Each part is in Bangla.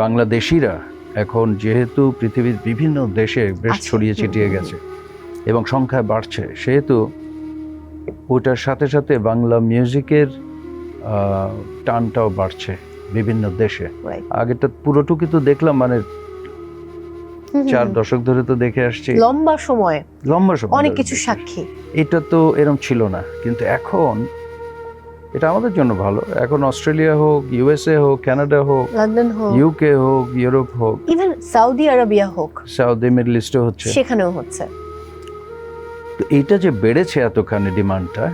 বাংলাদেশিরা এখন যেহেতু পৃথিবীর বিভিন্ন দেশে বেশ ছড়িয়ে ছিটিয়ে গেছে এবং সংখ্যা বাড়ছে সেহেতু ওটার সাথে সাথে বাংলা মিউজিকের টানটাও বাড়ছে বিভিন্ন দেশে. আগেটা পুরোটুকু তো দেখলাম মানে চার দশক ধরে তো দেখে আসছি। লম্বা সময়। লম্বা সময় অনেক কিছু সাক্ষী। এটা তো এরম ছিল না কিন্তু এখন এটা আমাদের জন্য ভালো। এখন অস্ট্রেলিয়া হোক ইউএসএ হোক কানাডা হোক লন্ডন হোক। ইউকে হোক ইউরোপ হোক। ইভেন সৌদি আরবিয়া হোক। সাউথ মিডল ইস্টে হচ্ছে। সেখানেও হচ্ছে। তো এইটা যে বেড়েছে এতখানি ডিমান্ডটা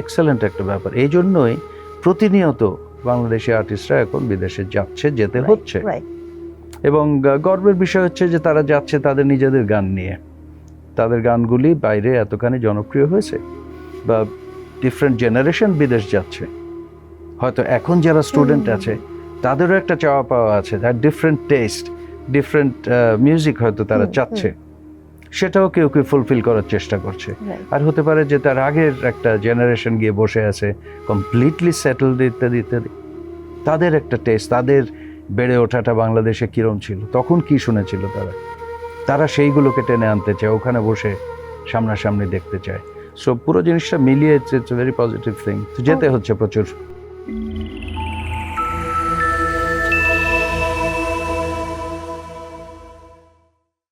এক্সেলেন্ট একটা ব্যাপার। এই জন্যই প্রতিনিয়ত বাংলাদেশি আর্টিস্টরা এখন বিদেশে যাচ্ছে যেতে হচ্ছে। এবং গর্বের বিষয় হচ্ছে যে তারা যাচ্ছে তাদের নিজেদের গান নিয়ে। তাদের গানগুলি বাইরে এতখানি জনপ্রিয় হয়েছে। বা ডিফারেন্ট জেনারেশন বিদেশ যাচ্ছে। হয়তো এখন যারা স্টুডেন্ট আছে তাদেরও একটা চাওয়া পাওয়া আছে তার ডিফারেন্ট টেস্ট ডিফারেন্ট মিউজিক হয়তো তারা চাচ্ছে। সেটাও কেউ কেউ ফুলফিল করার চেষ্টা করছে। আর হতে পারে যে তার আগের একটা জেনারেশন গিয়ে বসে আছে কমপ্লিটলি সেটেলড ইত্যাদি ইত্যাদি। তাদের একটা টেস্ট তাদের বেড়ে ওঠাটা বাংলাদেশে কিরম ছিল? তখন কি শুনেছিল তারা? তারা সেইগুলোকে টেনে আনতে চায় ওখানে বসে সামনাসামনি দেখতে চায়। সো পুরো জিনিসটা মিলিয়ে ইটস ভেরি পজিটিভ থিং তো যেতে হচ্ছে প্রচুর।